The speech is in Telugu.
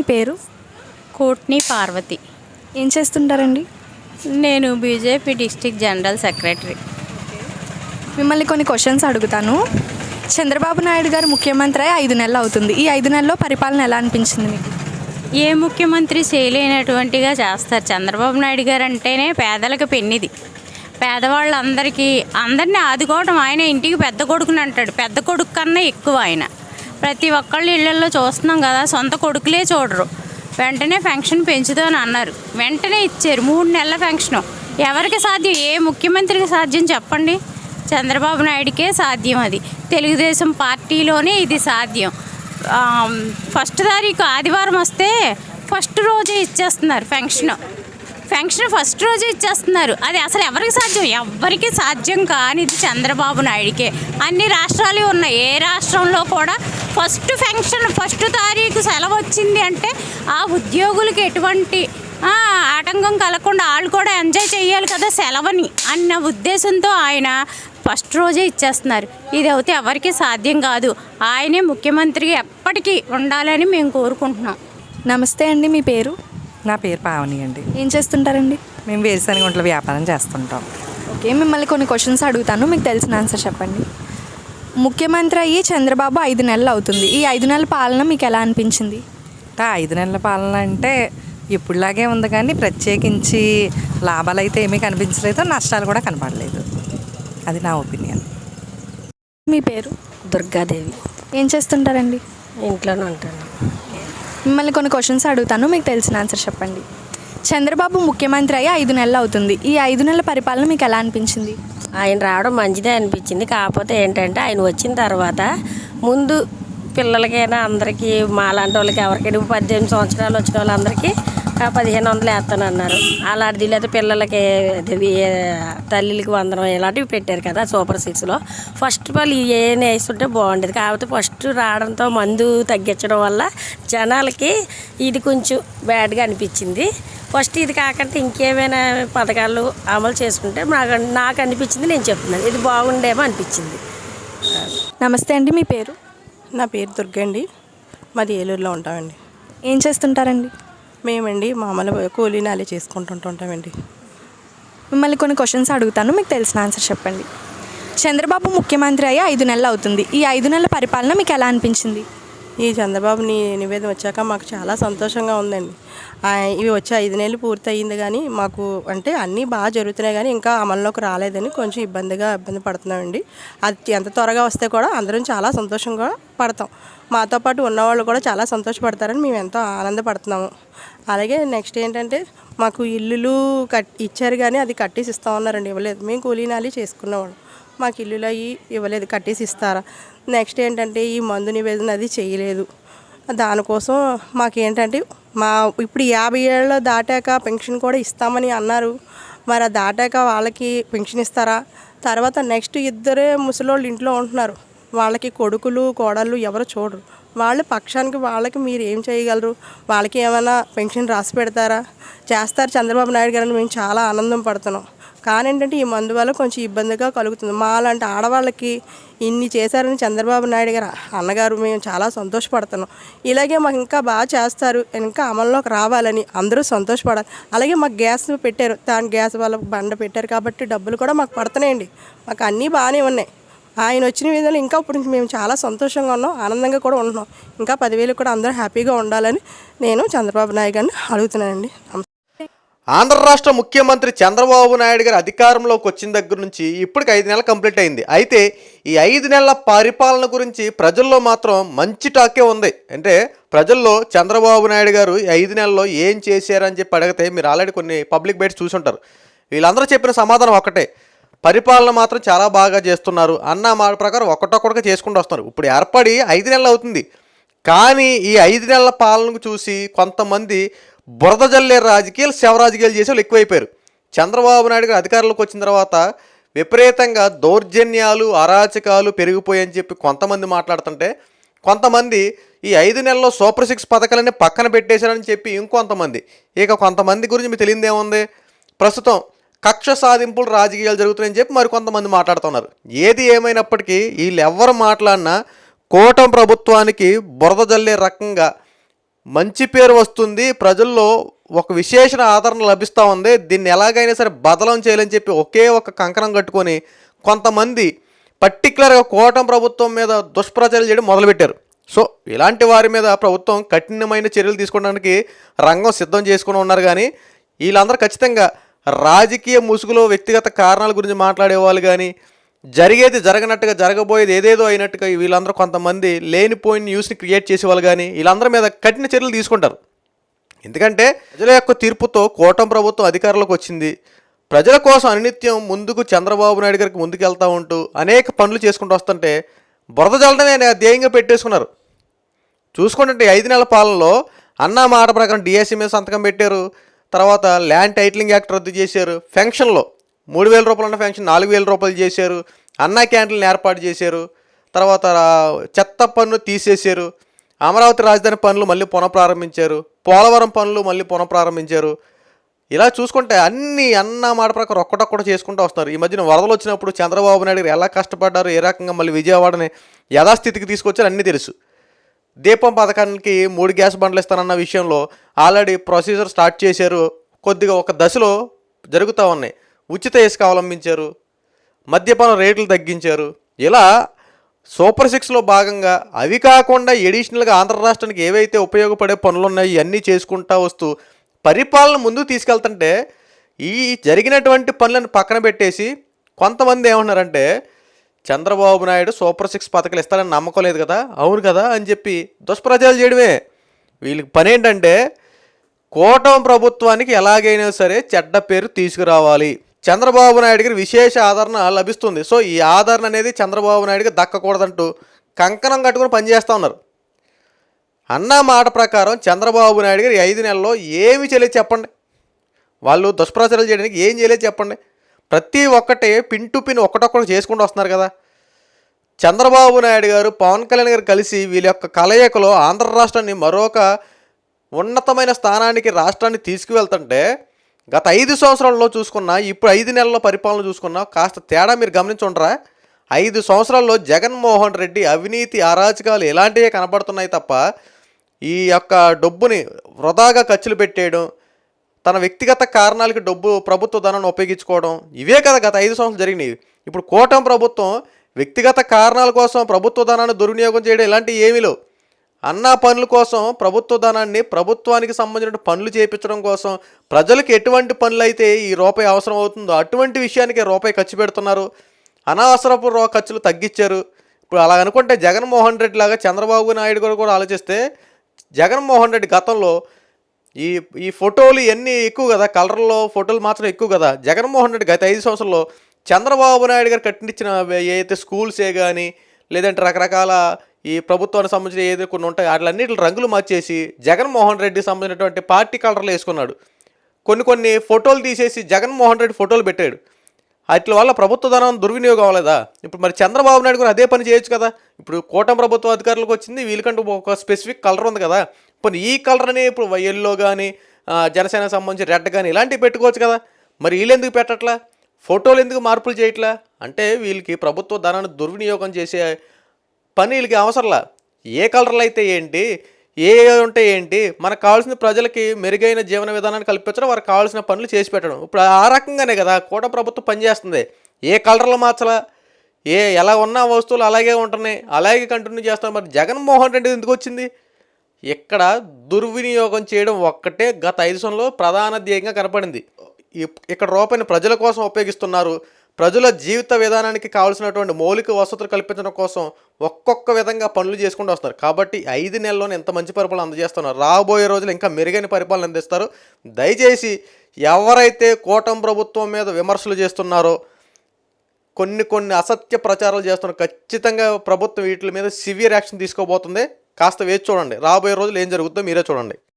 మీ పేరు? కోట్ని పార్వతి. ఏం చేస్తుంటారండి? నేను బీజేపీ డిస్టిక్ జనరల్ సెక్రటరీ. మిమ్మల్ని కొన్ని క్వశ్చన్స్ అడుగుతాను. చంద్రబాబు నాయుడు గారు ముఖ్యమంత్రి అయి ఐదు నెలలు అవుతుంది. ఈ ఐదు నెలల్లో పరిపాలన ఎలా అనిపించింది మీకు? ఏ ముఖ్యమంత్రి చేయలేనటువంటిగా చేస్తారు? చంద్రబాబు నాయుడు గారు అంటేనే పేదలకు పెన్నిది. పేదవాళ్ళందరికీ అందరినీ ఆదుకోవడం ఆయన ఇంటికి పెద్ద కొడుకుని అంటాడు. పెద్ద కొడుకు కన్నా ఎక్కువ ఆయన. ప్రతి ఒక్కళ్ళు ఇళ్ళలో చూస్తున్నాం కదా సొంత కొడుకులే చూడరు. వెంటనే పెన్షన్ పెంచుదని అన్నారు. వెంటనే ఇచ్చారు. మూడు నెలల పెన్షన్. ఎవరికి సాధ్యం? ఏ ముఖ్యమంత్రికి సాధ్యం చెప్పండి? చంద్రబాబు నాయుడికే సాధ్యం అది. తెలుగుదేశం పార్టీలోనే ఇది సాధ్యం. ఫస్ట్ తారీఖు ఆదివారం వస్తే ఫస్ట్ రోజే ఇచ్చేస్తున్నారు ఫంక్షన్ ఫంక్షన్ ఫస్ట్ రోజే ఇచ్చేస్తున్నారు. అది అసలు ఎవరికి సాధ్యం? ఎవరికి సాధ్యం కానిది చంద్రబాబు నాయుడికే. అన్ని రాష్ట్రాలు ఉన్నాయి. ఏ రాష్ట్రంలో కూడా ఫస్ట్ ఫంక్షన్ ఫస్ట్ తారీఖు సెలవు వచ్చింది అంటే ఆ ఉద్యోగులకి ఎటువంటి ఆటంకం కలగకుండా వాళ్ళు కూడా ఎంజాయ్ చేయాలి కదా సెలవుని అన్న ఉద్దేశంతో ఆయన ఫస్ట్ రోజే ఇచ్చేస్తున్నారు. ఇది అయితే ఎవరికి సాధ్యం కాదు. ఆయనే ముఖ్యమంత్రిగా ఎప్పటికీ ఉండాలని మేము కోరుకుంటున్నాం. నమస్తే అండి మీ పేరు? నా పేరు పావని అండి. ఏం చేస్తుంటారండి? మేము వేరుశనగ గుంటల వ్యాపారం చేస్తుంటాం. ఓకే మిమ్మల్ని కొన్ని క్వశ్చన్స్ అడుగుతాను. మీకు తెలిసిన ఆన్సర్ చెప్పండి. ముఖ్యమంత్రి అయ్యి చంద్రబాబు ఐదు నెలలు అవుతుంది. ఈ ఐదు నెలల పాలన మీకు ఎలా అనిపించింది? అంటే ఐదు నెలల పాలన అంటే ఇప్పుడులాగే ఉంది కానీ ప్రత్యేకించి లాభాలు అయితే ఏమీ కనిపించలేదు నష్టాలు కూడా కనపడలేదు. అది నా ఒపీనియన్. మీ పేరు? దుర్గాదేవి. ఏం చేస్తుంటారండి? ఇంట్లోనే ఉంటాను. మిమ్మల్ని కొన్ని క్వశ్చన్స్ అడుగుతాను మీకు తెలిసిన ఆన్సర్ చెప్పండి. చంద్రబాబు ముఖ్యమంత్రి అయ్యి ఐదు నెలలు అవుతుంది. ఈ ఐదు నెలల పరిపాలన మీకు ఎలా అనిపించింది? ఆయన రావడం మంచిదే అనిపించింది. కాకపోతే ఏంటంటే ఆయన వచ్చిన తర్వాత ముందు పిల్లలకైనా అందరికీ మాలాంటి వాళ్ళకి ఎవరికైనా పద్దెనిమిది సంవత్సరాలు వచ్చిన వాళ్ళందరికీ పదిహేను వందలు వేస్తానన్నారు అలాంటిది లేదా పిల్లలకి తల్లికి వందనం ఇలాంటివి పెట్టారు కదా సూపర్ సిక్స్లో ఫస్ట్ ఆఫ్ ఆల్ ఏం వేస్తుంటే బాగుండేది. కాకపోతే ఫస్ట్ రావడంతో మందు తగ్గించడం వల్ల జనాలకి ఇది కొంచెం బ్యాడ్గా అనిపించింది. ఫస్ట్ ఇది కాకుండా ఇంకేమైనా పథకాలు అమలు చేసుకుంటే నాకు నాకు అనిపించింది నేను చెప్తున్నాను. ఇది బాగుండేమో అనిపించింది. నమస్తే అండి మీ పేరు? నా పేరు దుర్గా అండి మాది ఏలూరులో ఉంటామండి. ఏం చేస్తుంటారండి? మేమండి మామూలు కూలీ నాలి చేసుకుంటుంటుంటామండి. మిమ్మల్ని కొన్ని క్వశ్చన్స్ అడుగుతాను మీకు తెలిసిన ఆన్సర్ చెప్పండి. చంద్రబాబు ముఖ్యమంత్రి అయ్యి ఐదు నెలలు అవుతుంది. ఈ ఐదు నెలల పరిపాలన మీకు ఎలా అనిపించింది? ఈ చంద్రబాబు నీ నివేదన వచ్చాక మాకు చాలా సంతోషంగా ఉందండి. ఇవి వచ్చి ఐదు నెలలు పూర్తి అయ్యింది కానీ మాకు అంటే అన్నీ బాగా జరుగుతున్నాయి కానీ ఇంకా అమల్లోకి రాలేదని కొంచెం ఇబ్బందిగా ఇబ్బంది పడుతున్నామండి. అది ఎంత త్వరగా వస్తే కూడా అందరం చాలా సంతోషంగా పడతాం. మాతో పాటు ఉన్నవాళ్ళు కూడా చాలా సంతోషపడతారని మేము ఎంతో ఆనందపడుతున్నాము. అలాగే నెక్స్ట్ ఏంటంటే మాకు ఇల్లులు కట్ ఇచ్చారు కానీ అది కట్టేసి ఇస్తా ఉన్నారండి ఇవ్వలేదు. మేము కూలీనాలి చేసుకున్నవాళ్ళు. మాకు ఇల్లులు అవి ఇవ్వలేదు కట్టేసి ఇస్తారా? నెక్స్ట్ ఏంటంటే ఈ మందు నివేదన అది చేయలేదు. దానికోసం మాకేంటంటే మా ఇప్పుడు యాభై ఏళ్ళు దాటాక పెన్షన్ కూడా ఇస్తామని అన్నారు. మరి ఆ దాటాక వాళ్ళకి పెన్షన్ ఇస్తారా? తర్వాత నెక్స్ట్ ఇద్దరే ముసలోళ్ళు ఇంట్లో ఉంటున్నారు. వాళ్ళకి కొడుకులు కోడళ్ళు ఎవరు చూడరు. వాళ్ళ పక్షానికి వాళ్ళకి మీరు ఏం చేయగలరు? వాళ్ళకి ఏమైనా పెన్షన్ రాసి పెడతారా? చేస్తారు చంద్రబాబు నాయుడు గారిని మేము చాలా ఆనందం పడుతున్నాం. కానీ ఏంటంటే ఈ మందు వల్ల కొంచెం ఇబ్బందిగా కలుగుతుంది. మా లాంటి ఆడవాళ్ళకి ఇన్ని చేశారని చంద్రబాబు నాయుడు గారు అన్నగారు మేము చాలా సంతోషపడుతున్నాం. ఇలాగే మాకు ఇంకా బాగా చేస్తారు ఇంకా అమల్లోకి రావాలని అందరూ సంతోషపడాలి. అలాగే మాకు గ్యాస్ పెట్టారు దాని గ్యాస్ వాళ్ళ బండ పెట్టారు కాబట్టి డబ్బులు కూడా మాకు పడుతున్నాయండి. మాకు అన్నీ బాగానే ఉన్నాయి. ఆయన వచ్చిన విధంగా ఇంకా ఇప్పుడు మేము చాలా సంతోషంగా ఉన్నాం ఆనందంగా కూడా ఉంటున్నాం. ఇంకా పదివేలు కూడా అందరూ హ్యాపీగా ఉండాలని నేను చంద్రబాబు నాయుడు గారిని అడుగుతున్నానండి. నమస్తే ఆంధ్ర రాష్ట్ర ముఖ్యమంత్రి చంద్రబాబు నాయుడు గారు అధికారంలోకి వచ్చిన దగ్గర నుంచి ఇప్పటికి ఐదు నెలలు కంప్లీట్ అయింది. అయితే ఈ ఐదు నెలల పరిపాలన గురించి ప్రజల్లో మాత్రం మంచి టాకే ఉంది. అంటే ప్రజల్లో చంద్రబాబు నాయుడు గారు ఈ ఐదు నెలల్లో ఏం చేశారని చెప్పి అడిగితే మీరు ఆల్రెడీ కొన్ని పబ్లిక్ బైట్స్ చూసుంటారు. వీళ్ళందరూ చెప్పిన సమాధానం ఒకటే. పరిపాలన మాత్రం చాలా బాగా చేస్తున్నారు అన్న మాట ప్రకారం ఒకటొక్కటిగా చేసుకుంటూ వస్తున్నారు. ఇప్పుడు ఏర్పడి ఐదు నెలలు అవుతుంది. కానీ ఈ ఐదు నెలల పాలనకు చూసి కొంతమంది బురద జల్లే రాజకీయాలు శవ రాజకీయాలు చేసే వాళ్ళు ఎక్కువైపోయారు. చంద్రబాబు నాయుడు గారు అధికారంలోకి వచ్చిన తర్వాత విపరీతంగా దౌర్జన్యాలు అరాచకాలు పెరిగిపోయాయని చెప్పి కొంతమంది మాట్లాడుతుంటే కొంతమంది ఈ ఐదు నెలల్లో సూపర్ సిక్స్ పథకాలన్నీ పక్కన పెట్టేశారని చెప్పి ఇంకొంతమంది. ఇక కొంతమంది గురించి మీకు తెలియదు ఏముంది? ప్రస్తుతం కక్ష సాధింపులు రాజకీయాలు జరుగుతున్నాయని చెప్పి మరి కొంతమంది మాట్లాడుతున్నారు. ఏది ఏమైనప్పటికీ వీళ్ళు ఎవరు మాట్లాడినా కూటమి ప్రభుత్వానికి బురద జల్లే రకంగా మంచి పేరు వస్తుంది. ప్రజల్లో ఒక విశేషణ ఆదరణ లభిస్తూ ఉంది. దీన్ని ఎలాగైనా సరే బదలం చేయాలని చెప్పి ఒకే ఒక కంకణం కట్టుకొని కొంతమంది పర్టికులర్గా కూటమి ప్రభుత్వం మీద దుష్ప్రచారం చేయడం మొదలుపెట్టారు. సో ఇలాంటి వారి మీద ప్రభుత్వం కఠినమైన చర్యలు తీసుకోవడానికి రంగం సిద్ధం చేసుకుని ఉన్నారు కానీ వీళ్ళందరూ ఖచ్చితంగా రాజకీయ ముసుగులో వ్యక్తిగత కారణాల గురించి మాట్లాడే వాళ్ళు కానీ జరిగేది జరగనట్టుగా జరగబోయేది ఏదేదో అయినట్టుగా వీళ్ళందరూ కొంతమంది లేనిపోయిన న్యూస్ని క్రియేట్ చేసేవాళ్ళు కానీ వీళ్ళందరి మీద కఠిన చర్యలు తీసుకుంటారు. ఎందుకంటే ప్రజల యొక్క తీర్పుతో కూటమి ప్రభుత్వం అధికారంలోకి వచ్చింది. ప్రజల కోసం అనినిత్యం ముందుకు చంద్రబాబు నాయుడు గారికి ముందుకు వెళ్తూ ఉంటూ అనేక పనులు చేసుకుంటూ వస్తుంటే బురద జల్లనే ధ్యేయంగా పెట్టేసుకున్నారు. చూసుకుంటే ఐదు నెలల పాలనలో అన్నా మాట ప్రకారం డిఎస్సీ మీద సంతకం పెట్టారు. తర్వాత ల్యాండ్ టైటిలింగ్ యాక్ట్ రద్దు చేశారు. ఫెన్షన్లో మూడు వేల రూపాయలు ఉన్న ఫ్యాంక్షన్ నాలుగు వేల రూపాయలు చేశారు. అన్నా క్యాంటీన్లు ఏర్పాటు చేశారు. తర్వాత చెత్త పన్ను తీసేశారు. అమరావతి రాజధాని పనులు మళ్ళీ పునఃప్రారంభించారు. పోలవరం పనులు మళ్ళీ పునఃప్రారంభించారు. ఇలా చూసుకుంటే అన్ని అన్న మాట ప్రకారం ఒక్కటొక్కటి చేసుకుంటూ వస్తున్నారు. ఈ మధ్యన వరదలు వచ్చినప్పుడు చంద్రబాబు నాయుడు గారు ఎలా కష్టపడ్డారు ఏ రకంగా మళ్ళీ విజయవాడని యథాస్థితికి తీసుకొచ్చారు అన్నీ తెలుసు. దీపం పథకానికి మూడు గ్యాస్ బండ్లు ఇస్తానన్న విషయంలో ఆల్రెడీ ప్రొసీజర్ స్టార్ట్ చేశారు. కొద్దిగా ఒక దశలో జరుగుతూ ఉన్నాయి. ఉచిత ఇసుక అవలంబించారు మద్యపాన రేట్లు తగ్గించారు. ఇలా సూపర్ సిక్స్లో భాగంగా అవి కాకుండా ఎడిషనల్గా ఆంధ్ర రాష్ట్రానికి ఏవైతే ఉపయోగపడే పనులు ఉన్నాయో ఇవన్నీ చేసుకుంటా వస్తూ పరిపాలన ముందుకు తీసుకెళ్తుంటే ఈ జరిగినటువంటి పనులను పక్కన పెట్టేసి కొంతమంది ఏమన్నారంటే చంద్రబాబు నాయుడు సూపర్ సిక్స్ పథకాలు ఇస్తారని నమ్మకం లేదు కదా అవును కదా అని చెప్పి దుష్ప్రచారాలు చేయడమే. వీళ్ళకి పని ఏంటంటే కూటమి ప్రభుత్వానికి ఎలాగైనా సరే చెడ్డ పేరు తీసుకురావాలి. చంద్రబాబు నాయుడు గారి విశేష ఆదరణ లభిస్తుంది. సో ఈ ఆదరణ అనేది చంద్రబాబు నాయుడుకి దక్కకూడదంటూ కంకణం కట్టుకుని పనిచేస్తూ ఉన్నారు. అన్న మాట ప్రకారం చంద్రబాబు నాయుడు గారు ఐదు నెలల్లో ఏమి చేయలేదు చెప్పండి. వాళ్ళు దుష్ప్రచారాలు చేయడానికి ఏం చేయలేదు చెప్పండి. ప్రతి ఒక్కటి పిన్ టు పిన్ ఒకటొక్కటి చేసుకుంటూ వస్తున్నారు కదా. చంద్రబాబు నాయుడు గారు పవన్ కళ్యాణ్ గారు కలిసి వీళ్ళ యొక్క కలయికలో ఆంధ్ర రాష్ట్రాన్ని మరొక ఉన్నతమైన స్థానానికి రాష్ట్రాన్ని తీసుకువెళ్తుంటే గత ఐదు సంవత్సరాల్లో చూసుకున్నా ఇప్పుడు ఐదు నెలల పరిపాలన చూసుకున్నా కాస్త తేడా మీరు గమనించుంటారా ఐదు సంవత్సరాల్లో జగన్మోహన్ రెడ్డి అవినీతి అరాచకాలు ఎలాంటివే కనబడుతున్నాయి తప్ప ఈ యొక్క డబ్బుని వృధాగా ఖర్చులు పెట్టేయడం తన వ్యక్తిగత కారణాలకి డబ్బు ప్రభుత్వ ధనాన్ని ఉపయోగించుకోవడం ఇవే కదా గత ఐదు సంవత్సరాలు జరిగినాయి. ఇప్పుడు కూటమి ప్రభుత్వం వ్యక్తిగత కారణాల కోసం ప్రభుత్వ ధనాన్ని దుర్వినియోగం చేయడం ఇలాంటివి ఏమీ లేవు. అన్నా పనుల కోసం ప్రభుత్వ ధనాన్ని ప్రభుత్వానికి సంబంధించిన పనులు చేయించడం కోసం ప్రజలకు ఎటువంటి పనులు అయితే ఈ రూపాయి అవసరం అవుతుందో అటువంటి విషయానికి రూపాయి ఖర్చు పెడుతున్నారు. అనవసరపు ఖర్చులు తగ్గించారు. ఇప్పుడు అలా అనుకుంటే జగన్మోహన్ రెడ్డి లాగా చంద్రబాబు నాయుడు గారు కూడా ఆలోచిస్తే జగన్మోహన్ రెడ్డి గతంలో ఈ ఈ ఫోటోలు ఎన్ని ఎక్కువ కదా కలర్లో ఫోటోలు మాత్రం ఎక్కువ కదా. జగన్మోహన్ రెడ్డి గత ఐదు సంవత్సరాల్లో చంద్రబాబు నాయుడు గారు కట్టించిన ఏదైతే స్కూల్సే కానీ లేదంటే రకరకాల ఈ ప్రభుత్వానికి సంబంధించిన ఏదో కొన్ని ఉంటాయి వాటిలన్నిటి రంగులు మార్చేసి జగన్మోహన్ రెడ్డికి సంబంధించినటువంటి పార్టీ కలర్లు వేసుకున్నాడు. కొన్ని కొన్ని ఫోటోలు తీసేసి జగన్మోహన్ రెడ్డి ఫోటోలు పెట్టాడు. వాటి వల్ల ప్రభుత్వ ధనం దుర్వినియోగం అవ్వలేదా? ఇప్పుడు మరి చంద్రబాబు నాయుడు కూడా అదే పని చేయొచ్చు కదా? ఇప్పుడు కూటమి ప్రభుత్వ అధికారులకు వచ్చింది వీళ్ళకంటూ ఒక స్పెసిఫిక్ కలర్ ఉంది కదా? ఇప్పుడు ఈ కలర్ని ఇప్పుడు ఎల్లో కానీ జనసేనకు సంబంధించి రెడ్ కానీ ఇలాంటివి పెట్టుకోవచ్చు కదా? మరి వీళ్ళు ఎందుకు పెట్టట్లా? ఫోటోలు ఎందుకు మార్పులు చేయట్లా? అంటే వీళ్ళకి ప్రభుత్వ ధనాన్ని దుర్వినియోగం చేసే పని వీళ్ళకి అవసరంలా? ఏ కలర్లు అయితే ఏంటి? ఏ ఉంటే ఏంటి? మనకు కావాల్సిన ప్రజలకి మెరుగైన జీవన విధానాన్ని కల్పించడం వారికి కావాల్సిన పనులు చేసి పెట్టడం. ఇప్పుడు ఆ రకంగానే కదా కూట ప్రభుత్వం పనిచేస్తుంది. ఏ కలర్లు మార్చలా? ఏ ఎలా ఉన్న వస్తువులు అలాగే ఉంటున్నాయి. అలాగే కంటిన్యూ చేస్తాం మరి జగన్మోహన్ రెడ్డి ఎందుకు వచ్చింది? ఇక్కడ దుర్వినియోగం చేయడం ఒక్కటే గత ఐదు సంవత్సరంలో ప్రధాన ధ్యేయంగా కనపడింది. ఇక్కడ రూపాయిని ప్రజల కోసం ఉపయోగిస్తున్నారు. ప్రజల జీవిత విధానానికి కావాల్సినటువంటి మౌలిక వసతులు కల్పించడం కోసం ఒక్కొక్క విధంగా పనులు చేసుకుంటూ వస్తారు కాబట్టి ఐదు నెలల్లోనే ఎంత మంచి పరిపాలన అందజేస్తున్నారు. రాబోయే రోజులు ఇంకా మెరుగైన పరిపాలన అందిస్తారు. దయచేసి ఎవరైతే కూటమి ప్రభుత్వం మీద విమర్శలు చేస్తున్నారో కొన్ని కొన్ని అసత్య ప్రచారాలు చేస్తున్నారు ఖచ్చితంగా ప్రభుత్వం వీటి మీద సివియర్ యాక్షన్ తీసుకోబోతుంది. కాస్త వేచి చూడండి. రాబోయే రోజులు ఏం జరుగుతుందో మీరే చూడండి.